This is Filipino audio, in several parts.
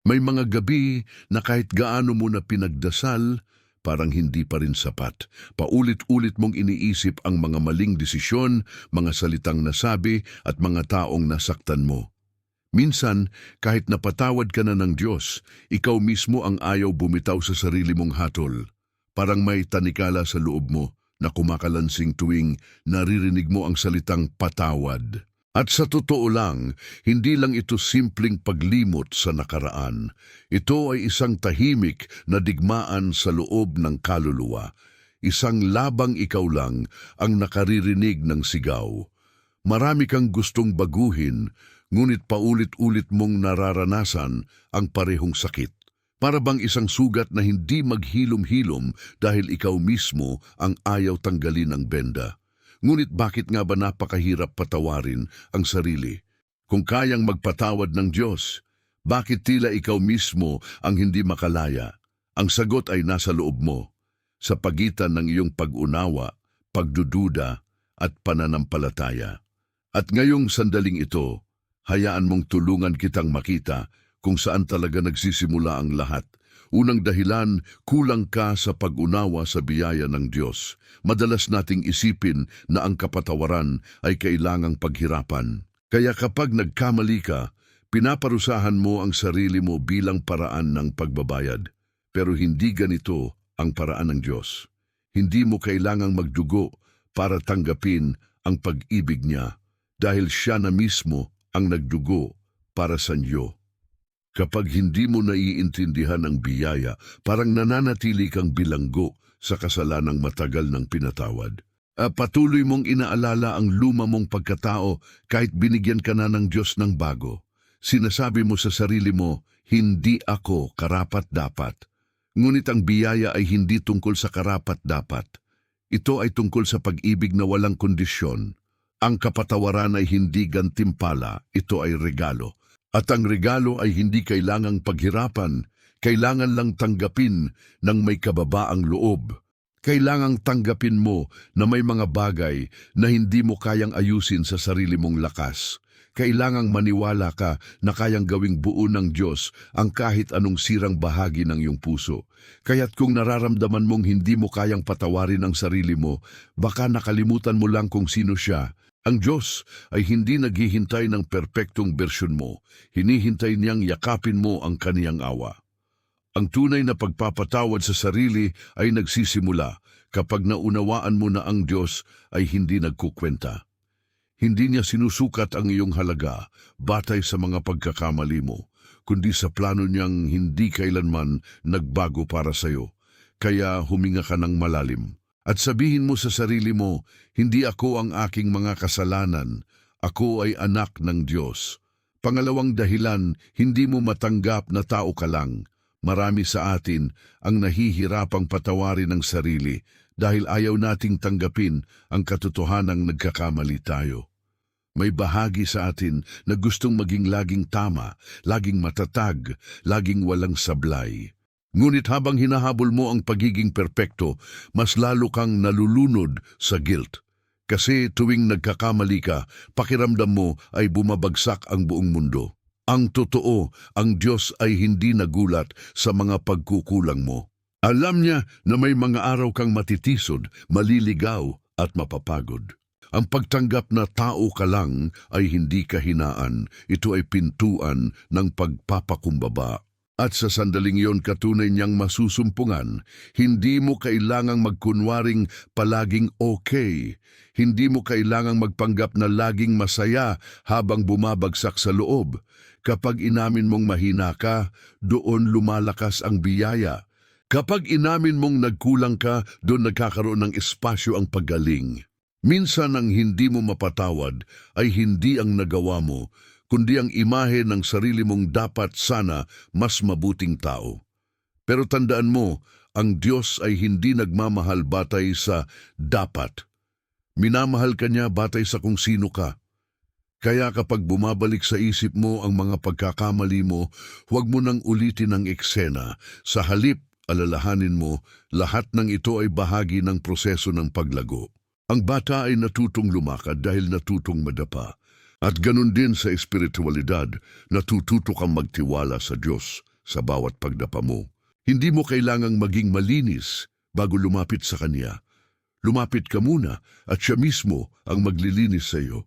May mga gabi na kahit gaano mo na pinagdasal, parang hindi pa rin sapat. Paulit-ulit mong iniisip ang mga maling desisyon, mga salitang nasabi at mga taong nasaktan mo. Minsan, kahit napatawad ka na ng Diyos, ikaw mismo ang ayaw bumitaw sa sarili mong hatol. Parang may tanikala sa loob mo na kumakalansing tuwing naririnig mo ang salitang patawad. At sa totoo lang, hindi lang ito simpleng paglimot sa nakaraan. Ito ay isang tahimik na digmaan sa loob ng kaluluwa. Isang labang ikaw lang ang nakaririnig ng sigaw. Marami kang gustong baguhin, ngunit paulit-ulit mong nararanasan ang parehong sakit. Para bang isang sugat na hindi maghilom-hilom dahil ikaw mismo ang ayaw tanggalin ng benda. Ngunit bakit nga ba napakahirap patawarin ang sarili? Kung kayang magpatawad ng Diyos, bakit tila ikaw mismo ang hindi makalaya? Ang sagot ay nasa loob mo, sa pagitan ng iyong pag-unawa, pagdududa at pananampalataya. At ngayong sandaling ito, hayaan mong tulungan kitang makita kung saan talaga nagsisimula ang lahat. Unang dahilan, kulang ka sa pag-unawa sa biyaya ng Diyos. Madalas nating isipin na ang kapatawaran ay kailangang paghirapan. Kaya kapag nagkamali ka, pinaparusahan mo ang sarili mo bilang paraan ng pagbabayad. Pero hindi ganito ang paraan ng Diyos. Hindi mo kailangang magdugo para tanggapin ang pag-ibig niya dahil siya na mismo ang nagdugo para sa iyo. Kapag hindi mo naiintindihan ang biyaya, parang nananatili kang bilanggo sa kasalanang matagal ng pinatawad. Ah, patuloy mong inaalala ang luma mong pagkatao kahit binigyan ka na ng Diyos ng bago. Sinasabi mo sa sarili mo, hindi ako karapat-dapat. Ngunit ang biyaya ay hindi tungkol sa karapat-dapat. Ito ay tungkol sa pag-ibig na walang kondisyon. Ang kapatawaran ay hindi gantimpala, ito ay regalo. At ang regalo ay hindi kailangang paghirapan, kailangan lang tanggapin ng may kababaang loob. Kailangang tanggapin mo na may mga bagay na hindi mo kayang ayusin sa sarili mong lakas. Kailangang maniwala ka na kayang gawing buo ng Diyos ang kahit anong sirang bahagi ng iyong puso. Kaya't kung nararamdaman mong hindi mo kayang patawarin ang sarili mo, baka nakalimutan mo lang kung sino siya. Ang Diyos ay hindi naghihintay ng perpektong bersyon mo, hinihintay niyang yakapin mo ang kaniyang awa. Ang tunay na pagpapatawad sa sarili ay nagsisimula kapag naunawaan mo na ang Diyos ay hindi nagkukwenta. Hindi niya sinusukat ang iyong halaga batay sa mga pagkakamali mo, kundi sa plano niyang hindi kailanman nagbago para sa iyo. Kaya huminga ka ng malalim. At sabihin mo sa sarili mo, hindi ako ang aking mga kasalanan, ako ay anak ng Diyos. Pangalawang dahilan, hindi mo matanggap na tao ka lang. Marami sa atin ang nahihirapang patawarin ng sarili dahil ayaw nating tanggapin ang katotohanang nagkakamali tayo. May bahagi sa atin na gustong maging laging tama, laging matatag, laging walang sablay. Ngunit habang hinahabol mo ang pagiging perpekto, mas lalo kang nalulunod sa guilt. Kasi tuwing nagkakamali ka, pakiramdam mo ay bumabagsak ang buong mundo. Ang totoo, ang Diyos ay hindi nagulat sa mga pagkukulang mo. Alam niya na may mga araw kang matitisod, maliligaw at mapapagod. Ang pagtanggap na tao ka lang ay hindi kahinaan, ito ay pintuan ng pagpapakumbaba. At sa sandaling iyon katunay niyang masusumpungan, hindi mo kailangang magkunwaring palaging okay. Hindi mo kailangang magpanggap na laging masaya habang bumabagsak sa loob. Kapag inamin mong mahina ka, doon lumalakas ang biyaya. Kapag inamin mong nagkulang ka, doon nagkakaroon ng espasyo ang paggaling. Minsan ang hindi mo mapatawad ay hindi ang nagawa mo, kundi ang imahe ng sarili mong dapat sana mas mabuting tao. Pero tandaan mo, ang Diyos ay hindi nagmamahal batay sa dapat. Minamahal ka niya batay sa kung sino ka. Kaya kapag bumabalik sa isip mo ang mga pagkakamali mo, huwag mo nang ulitin ang eksena. Sa halip, alalahanin mo, lahat ng ito ay bahagi ng proseso ng paglago. Ang bata ay natutong lumakad dahil natutong madapa. At ganun din sa espiritualidad, natututo kang magtiwala sa Diyos sa bawat pagdapa mo. Hindi mo kailangang maging malinis bago lumapit sa Kanya. Lumapit ka muna at siya mismo ang maglilinis sa iyo.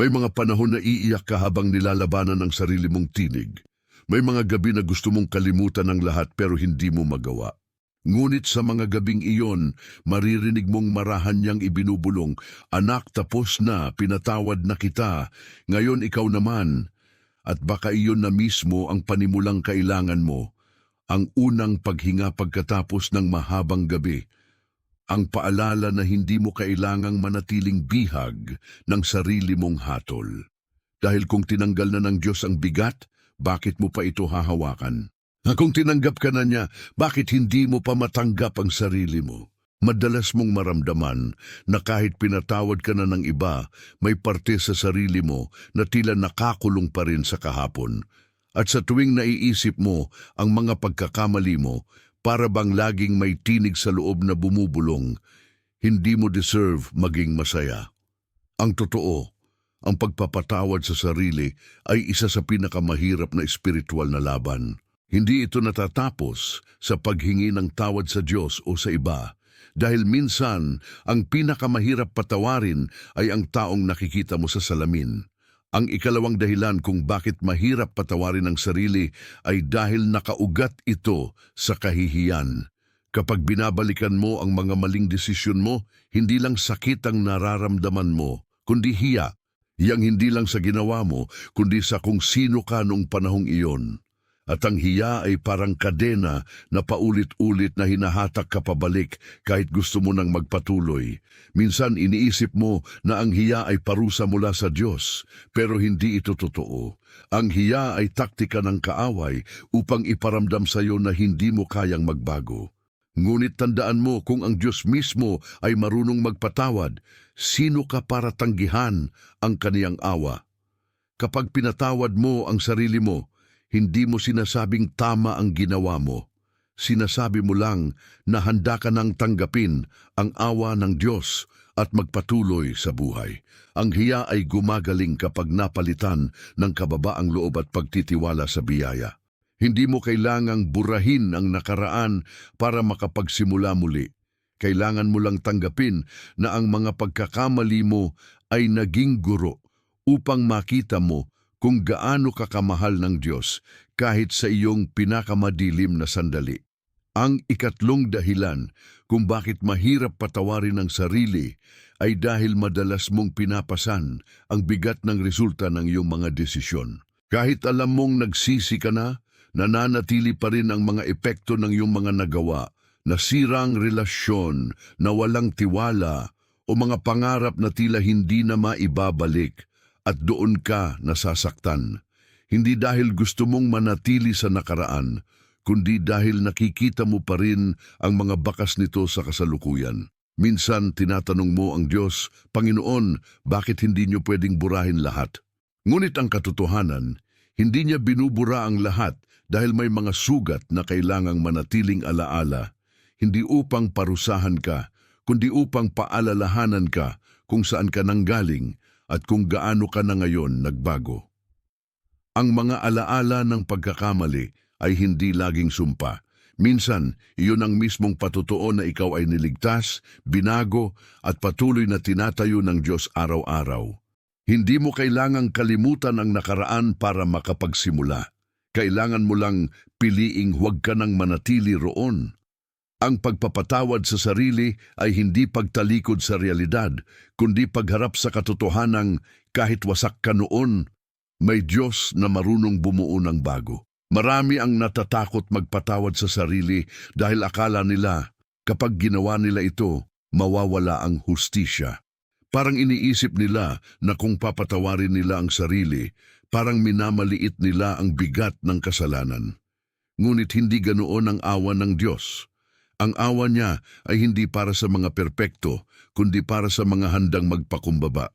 May mga panahon na iiyak ka habang nilalabanan ang sarili mong tinig. May mga gabi na gusto mong kalimutan ang lahat pero hindi mo magawa. Ngunit sa mga gabing iyon, maririnig mong marahan niyang ibinubulong, Anak, tapos na, pinatawad na kita, ngayon ikaw naman. At baka iyon na mismo ang panimulang kailangan mo, ang unang paghinga pagkatapos ng mahabang gabi, ang paalala na hindi mo kailangang manatiling bihag ng sarili mong hatol. Dahil kung tinanggal na ng Diyos ang bigat, bakit mo pa ito hahawakan? Kung tinanggap ka na niya, bakit hindi mo pa matanggap ang sarili mo? Madalas mong maramdaman na kahit pinatawad ka na ng iba, may parte sa sarili mo na tila nakakulong pa rin sa kahapon. At sa tuwing naiisip mo ang mga pagkakamali mo, para bang laging may tinig sa loob na bumubulong, hindi mo deserve maging masaya. Ang totoo, ang pagpapatawad sa sarili ay isa sa pinakamahirap na espiritual na laban. Hindi ito natatapos sa paghingi ng tawad sa Diyos o sa iba, dahil minsan ang pinakamahirap patawarin ay ang taong nakikita mo sa salamin. Ang ikalawang dahilan kung bakit mahirap patawarin ang sarili ay dahil nakaugat ito sa kahihiyan. Kapag binabalikan mo ang mga maling desisyon mo, hindi lang sakit ang nararamdaman mo, kundi hiya. Yang hindi lang sa ginawa mo, kundi sa kung sino ka noong panahong iyon. At ang hiya ay parang kadena na paulit-ulit na hinahatak ka pabalik kahit gusto mo nang magpatuloy. Minsan iniisip mo na ang hiya ay parusa mula sa Diyos, pero hindi ito totoo. Ang hiya ay taktika ng kaaway upang iparamdam sa iyo na hindi mo kayang magbago. Ngunit tandaan mo kung ang Diyos mismo ay marunong magpatawad, sino ka para tanggihan ang kaniyang awa? Kapag pinatawad mo ang sarili mo, hindi mo sinasabing tama ang ginawa mo. Sinasabi mo lang na handa ka nang tanggapin ang awa ng Diyos at magpatuloy sa buhay. Ang hiya ay gumagaling kapag napalitan ng kababaang loob at pagtitiwala sa biyaya. Hindi mo kailangang burahin ang nakaraan para makapagsimula muli. Kailangan mo lang tanggapin na ang mga pagkakamali mo ay naging guro upang makita mo kung gaano kakamahal ng Diyos kahit sa iyong pinakamadilim na sandali. Ang ikatlong dahilan kung bakit mahirap patawarin ang sarili ay dahil madalas mong pinapasan ang bigat ng resulta ng iyong mga desisyon. Kahit alam mong nagsisi ka na, nananatili pa rin ang mga epekto ng iyong mga nagawa, nasirang relasyon, na walang tiwala, o mga pangarap na tila hindi na maibabalik at doon ka nasasaktan. Hindi dahil gusto mong manatili sa nakaraan, kundi dahil nakikita mo pa rin ang mga bakas nito sa kasalukuyan. Minsan tinatanong mo ang Diyos, Panginoon, bakit hindi niyo pwedeng burahin lahat? Ngunit ang katotohanan, hindi niya binubura ang lahat dahil may mga sugat na kailangang manatiling alaala, hindi upang parusahan ka, kundi upang paalalahanan ka kung saan ka nanggaling at kung gaano ka na ngayon nagbago. Ang mga alaala ng pagkakamali ay hindi laging sumpa. Minsan, iyon ang mismong patutuo na ikaw ay niligtas, binago at patuloy na tinatayo ng Diyos araw-araw. Hindi mo kailangang kalimutan ang nakaraan para makapagsimula. Kailangan mo lang piliing huwag ka nang manatili roon. Ang pagpapatawad sa sarili ay hindi pagtalikod sa realidad, kundi pagharap sa katotohanang kahit wasak ka noon, may Diyos na marunong bumuo ng bago. Marami ang natatakot magpatawad sa sarili dahil akala nila kapag ginawa nila ito, mawawala ang hustisya. Parang iniisip nila na kung papatawarin nila ang sarili, parang minamaliit nila ang bigat ng kasalanan. Ngunit hindi ganoon ang awa ng Diyos. Ang awa niya ay hindi para sa mga perpekto, kundi para sa mga handang magpakumbaba.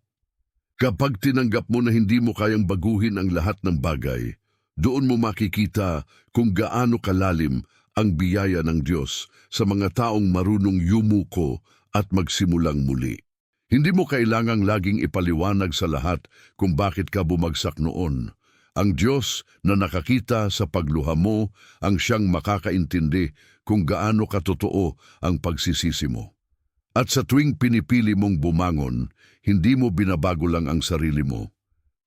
Kapag tinanggap mo na hindi mo kayang baguhin ang lahat ng bagay, doon mo makikita kung gaano kalalim ang biyaya ng Diyos sa mga taong marunong yumuko at magsimulang muli. Hindi mo kailangang laging ipaliwanag sa lahat kung bakit ka bumagsak noon. Ang Diyos na nakakita sa pagluha mo ang siyang makakaintindi kung gaano katotoo ang pagsisisi mo. At sa tuwing pinipili mong bumangon, hindi mo binabago lang ang sarili mo.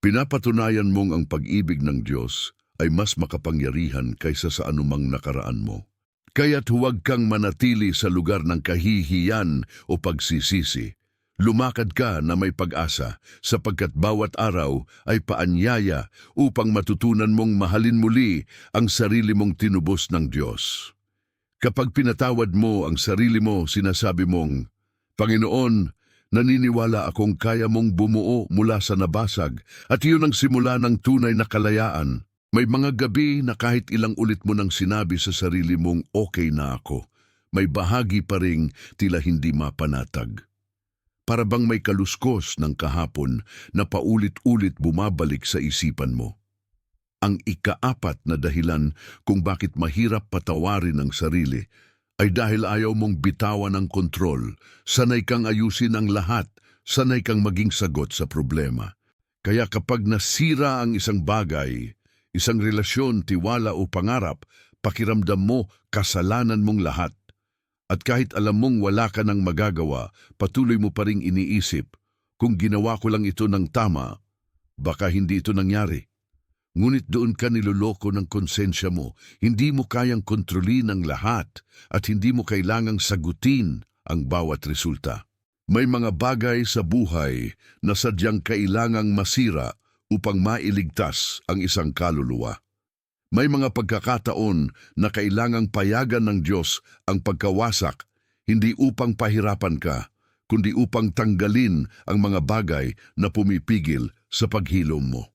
Pinapatunayan mong ang pag-ibig ng Diyos ay mas makapangyarihan kaysa sa anumang nakaraan mo. Kaya't huwag kang manatili sa lugar ng kahihiyan o pagsisisi. Lumakad ka na may pag-asa sapagkat bawat araw ay paanyaya upang matutunan mong mahalin muli ang sarili mong tinubos ng Diyos. Kapag pinatawad mo ang sarili mo, sinasabi mong, Panginoon, naniniwala akong kaya mong bumuo mula sa nabasag at iyon ang simula ng tunay na kalayaan. May mga gabi na kahit ilang ulit mo nang sinabi sa sarili mong okay na ako, may bahagi pa ring tila hindi mapanatag. Para bang may kaluskos ng kahapon na paulit-ulit bumabalik sa isipan mo. Ang ikaapat na dahilan kung bakit mahirap patawarin ang sarili ay dahil ayaw mong bitawan ang kontrol, sanay kang ayusin ang lahat, sanay kang maging sagot sa problema. Kaya kapag nasira ang isang bagay, isang relasyon, tiwala o pangarap, pakiramdam mo kasalanan mong lahat. At kahit alam mong wala ka nang magagawa, patuloy mo pa ring iniisip, kung ginawa ko lang ito ng tama, baka hindi ito nangyari. Ngunit doon ka niloloko ng konsensya mo, hindi mo kayang kontrolin ang lahat at hindi mo kailangang sagutin ang bawat resulta. May mga bagay sa buhay na sadyang kailangang masira upang mailigtas ang isang kaluluwa. May mga pagkakataon na kailangang payagan ng Diyos ang pagkawasak, hindi upang pahirapan ka, kundi upang tanggalin ang mga bagay na pumipigil sa paghilom mo.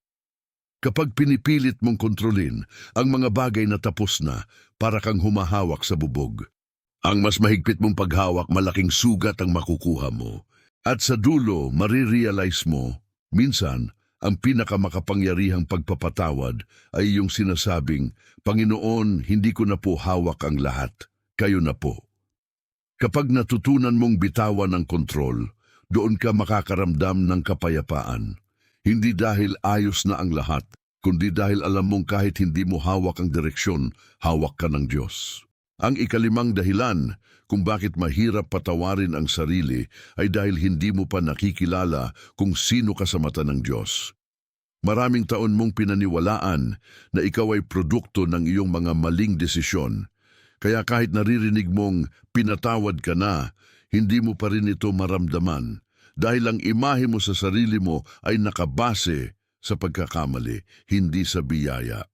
Kapag pinipilit mong kontrolin ang mga bagay na tapos na para kang humahawak sa bubog, ang mas mahigpit mong paghawak malaking sugat ang makukuha mo. At sa dulo, marirealize mo, minsan, ang pinakamakapangyarihang pagpapatawad ay yung sinasabing, Panginoon, hindi ko na po hawak ang lahat, kayo na po. Kapag natutunan mong bitawan ang kontrol, doon ka makakaramdam ng kapayapaan. Hindi dahil ayos na ang lahat, kundi dahil alam mong kahit hindi mo hawak ang direksyon, hawak ka ng Diyos. Ang ikalimang dahilan kung bakit mahirap patawarin ang sarili ay dahil hindi mo pa nakikilala kung sino ka sa mata ng Diyos. Maraming taon mong pinaniwalaan na ikaw ay produkto ng iyong mga maling desisyon. Kaya kahit naririnig mong pinatawad ka na, hindi mo pa rin ito maramdaman dahil ang imahe mo sa sarili mo ay nakabase sa pagkakamali, hindi sa biyaya.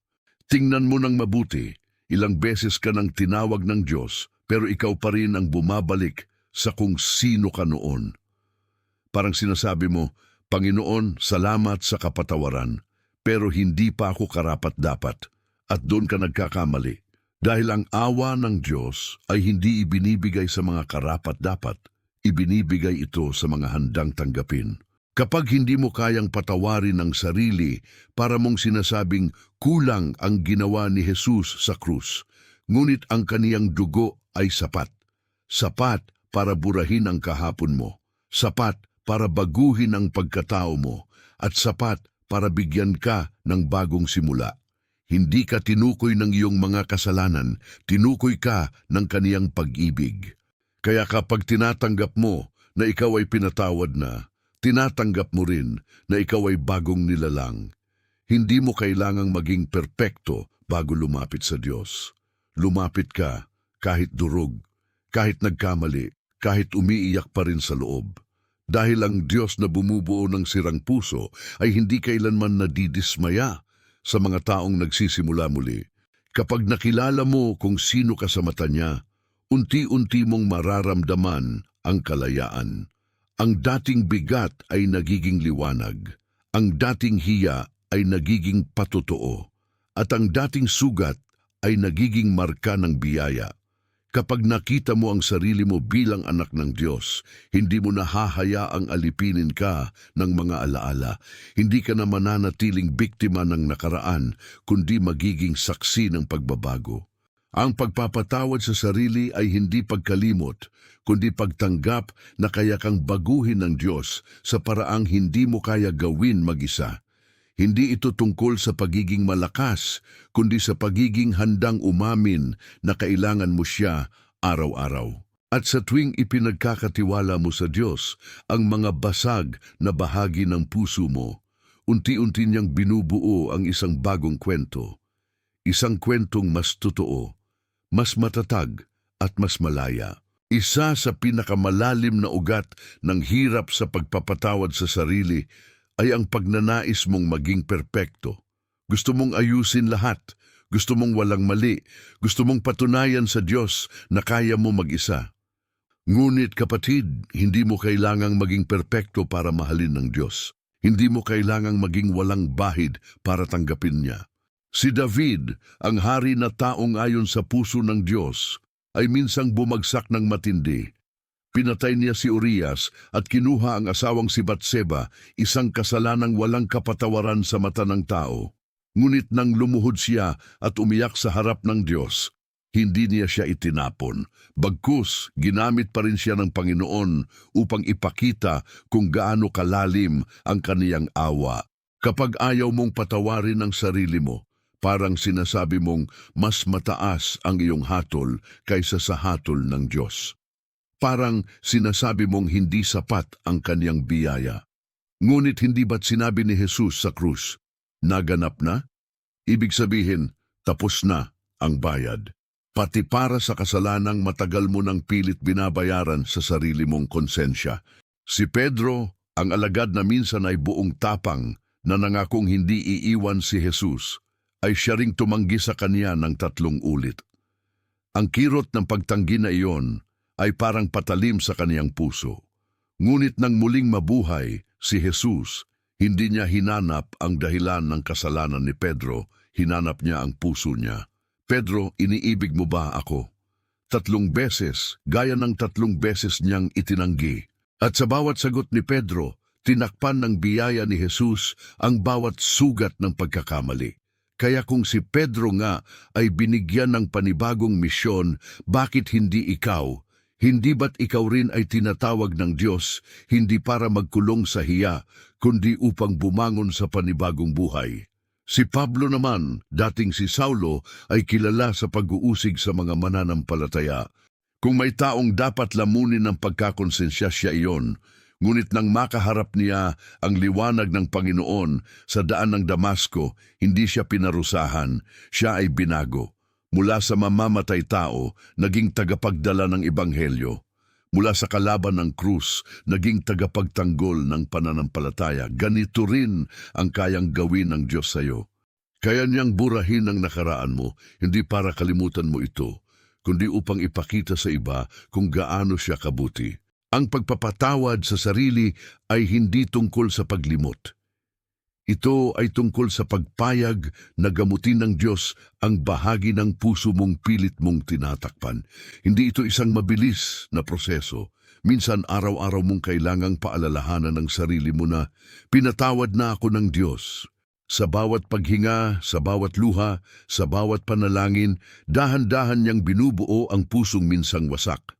Tingnan mo ng mabuti, ilang beses ka nang tinawag ng Diyos, pero ikaw pa rin ang bumabalik sa kung sino ka noon. Parang sinasabi mo, Panginoon, salamat sa kapatawaran, pero hindi pa ako karapat-dapat, at doon ka nagkakamali. Dahil ang awa ng Diyos ay hindi ibinibigay sa mga karapat-dapat, ibinibigay ito sa mga handang tanggapin. Kapag hindi mo kayang patawarin ang sarili para mong sinasabing kulang ang ginawa ni Jesus sa krus, ngunit ang kaniyang dugo ay sapat. Sapat para burahin ang kahapon mo. Sapat para baguhin ang pagkatao mo. At sapat para bigyan ka ng bagong simula. Hindi ka tinukoy ng iyong mga kasalanan, tinukoy ka ng kaniyang pag-ibig. Kaya kapag tinatanggap mo na ikaw ay pinatawad na, tinatanggap mo rin na ikaw ay bagong nilalang. Hindi mo kailangang maging perpekto bago lumapit sa Diyos. Lumapit ka kahit durog, kahit nagkamali, kahit umiiyak pa rin sa loob. Dahil ang Diyos na bumubuo ng sirang puso ay hindi kailanman nadidismaya sa mga taong nagsisimula muli. Kapag nakilala mo kung sino ka sa mata niya, unti-unti mong mararamdaman ang kalayaan. Ang dating bigat ay nagiging liwanag. Ang dating hiya ay nagiging patotoo. At ang dating sugat ay nagiging marka ng biyaya. Kapag nakita mo ang sarili mo bilang anak ng Diyos, hindi mo nahahayaang alipinin ka ng mga alaala. Hindi ka na mananatiling biktima ng nakaraan, kundi magiging saksi ng pagbabago. Ang pagpapatawad sa sarili ay hindi pagkalimot, kundi pagtanggap na kaya kang baguhin ng Diyos sa paraang hindi mo kaya gawin mag-isa. Hindi ito tungkol sa pagiging malakas, kundi sa pagiging handang umamin na kailangan mo siya araw-araw. At sa tuwing ipinagkakatiwala mo sa Diyos ang mga basag na bahagi ng puso mo, unti-unti niyang binubuo ang isang bagong kwento. Isang kwentong mas totoo, mas matatag at mas malaya. Isa sa pinakamalalim na ugat ng hirap sa pagpapatawad sa sarili ay ang pagnanais mong maging perpekto. Gusto mong ayusin lahat. Gusto mong walang mali. Gusto mong patunayan sa Diyos na kaya mo mag-isa. Ngunit kapatid, hindi mo kailangang maging perpekto para mahalin ng Diyos. Hindi mo kailangang maging walang bahid para tanggapin niya. Si David, ang hari na taong ayon sa puso ng Diyos, ay minsang bumagsak ng matindi. Pinatay niya si Urias at kinuha ang asawang si Batseba, isang kasalanang walang kapatawaran sa mata ng tao. Ngunit nang lumuhod siya at umiyak sa harap ng Diyos, hindi niya siya itinapon. Bagkus, ginamit pa rin siya ng Panginoon upang ipakita kung gaano kalalim ang kaniyang awa. Kapag ayaw mong patawarin ang sarili mo, parang sinasabi mong mas mataas ang iyong hatol kaysa sa hatol ng Diyos. Parang sinasabi mong hindi sapat ang kaniyang biyaya. Ngunit hindi ba't sinabi ni Jesus sa krus, naganap na? Ibig sabihin, tapos na ang bayad. Pati para sa kasalanang matagal mo ng pilit binabayaran sa sarili mong konsensya. Si Pedro, ang alagad na minsan ay buong tapang na nangakong hindi iiwan si Jesus, ay siya ring tumanggi sa kanya ng tatlong ulit. Ang kirot ng pagtanggi na iyon ay parang patalim sa kaniyang puso. Ngunit nang muling mabuhay, si Jesus, hindi niya hinanap ang dahilan ng kasalanan ni Pedro, hinanap niya ang puso niya. Pedro, iniibig mo ba ako? Tatlong beses, gaya ng tatlong beses niyang itinanggi. At sa bawat sagot ni Pedro, tinakpan ng biyaya ni Jesus ang bawat sugat ng pagkakamali. Kaya kung si Pedro nga ay binigyan ng panibagong misyon, bakit hindi ikaw? Hindi ba't ikaw rin ay tinatawag ng Diyos, hindi para magkulong sa hiya, kundi upang bumangon sa panibagong buhay? Si Pablo naman, dating si Saulo, ay kilala sa pag-uusig sa mga mananampalataya. Kung may taong dapat lamunin ng pagkakonsensya siya iyon, ngunit nang makaharap niya ang liwanag ng Panginoon sa daan ng Damasco, hindi siya pinarusahan, siya ay binago. Mula sa mamamatay tao, naging tagapagdala ng Ebanghelyo. Mula sa kalaban ng krus, naging tagapagtanggol ng pananampalataya. Ganito rin ang kayang gawin ng Diyos sa iyo. Kaya niyang burahin ang nakaraan mo, hindi para kalimutan mo ito, kundi upang ipakita sa iba kung gaano siya kabuti. Ang pagpapatawad sa sarili ay hindi tungkol sa paglimot. Ito ay tungkol sa pagpayag na gamutin ng Diyos ang bahagi ng puso mong pilit mong tinatakpan. Hindi ito isang mabilis na proseso. Minsan araw-araw mong kailangang paalalahanan ng sarili mo na pinatawad na ako ng Diyos. Sa bawat paghinga, sa bawat luha, sa bawat panalangin, dahan-dahan niyang binubuo ang pusong minsang wasak.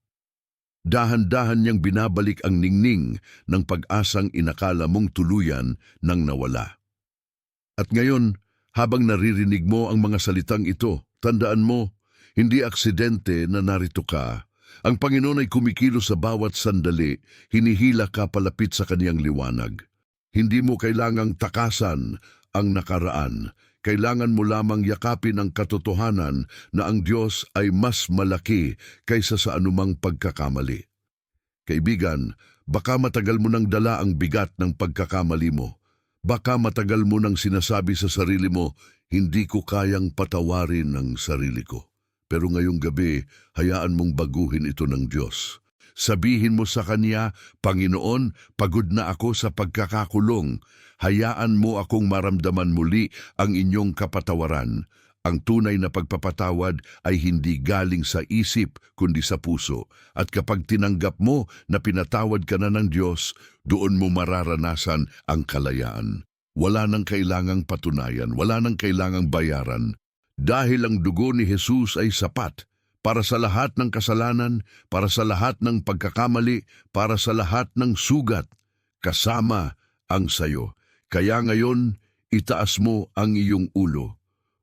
Dahan-dahan niyang binabalik ang ningning ng pag-asang inakala mong tuluyan nang nawala. At ngayon, habang naririnig mo ang mga salitang ito, tandaan mo, hindi aksidente na narito ka. Ang Panginoon ay kumikilos sa bawat sandali, hinihila ka palapit sa kaniyang liwanag. Hindi mo kailangang takasan ang nakaraan. Kailangan mo lamang yakapin ang katotohanan na ang Diyos ay mas malaki kaysa sa anumang pagkakamali. Kaibigan, baka matagal mo nang dala ang bigat ng pagkakamali mo. Baka matagal mo nang sinasabi sa sarili mo, hindi ko kayang patawarin ang sarili ko. Pero ngayong gabi, hayaan mong baguhin ito ng Diyos. Sabihin mo sa Kanya, Panginoon, pagod na ako sa pagkakakulong. Hayaan mo akong maramdaman muli ang inyong kapatawaran. Ang tunay na pagpapatawad ay hindi galing sa isip kundi sa puso. At kapag tinanggap mo na pinatawad ka na ng Diyos, doon mo mararanasan ang kalayaan. Wala nang kailangang patunayan, wala nang kailangang bayaran. Dahil ang dugo ni Jesus ay sapat para sa lahat ng kasalanan, para sa lahat ng pagkakamali, para sa lahat ng sugat, kasama ang sayo. Kaya ngayon, itaas mo ang iyong ulo.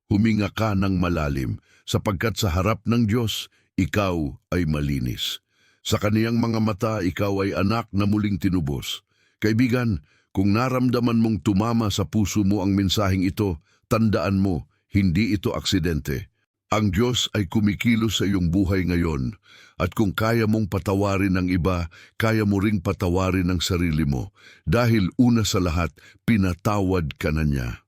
Huminga ka ng malalim, sapagkat sa harap ng Diyos, ikaw ay malinis. Sa kaniyang mga mata, ikaw ay anak na muling tinubos. Kaibigan, kung naramdaman mong tumama sa puso mo ang mensaheng ito, tandaan mo, hindi ito aksidente. Ang Diyos ay kumikilos sa iyong buhay ngayon at kung kaya mong patawarin ang iba, kaya mo ring patawarin ang sarili mo dahil una sa lahat, pinatawad ka na niya.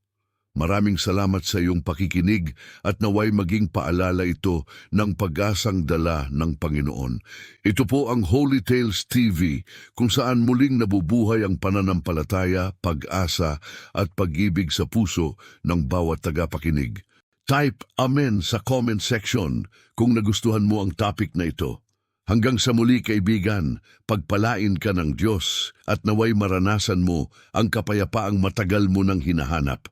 Maraming salamat sa iyong pakikinig at naway maging paalala ito ng pag-asang dala ng Panginoon. Ito po ang Holy Tales TV kung saan muling nabubuhay ang pananampalataya, pag-asa at pag-ibig sa puso ng bawat tagapakinig. Type Amen sa comment section kung nagustuhan mo ang topic na ito. Hanggang sa muli kaibigan, pagpalain ka ng Diyos at naway maranasan mo ang kapayapaang matagal mo nang hinahanap.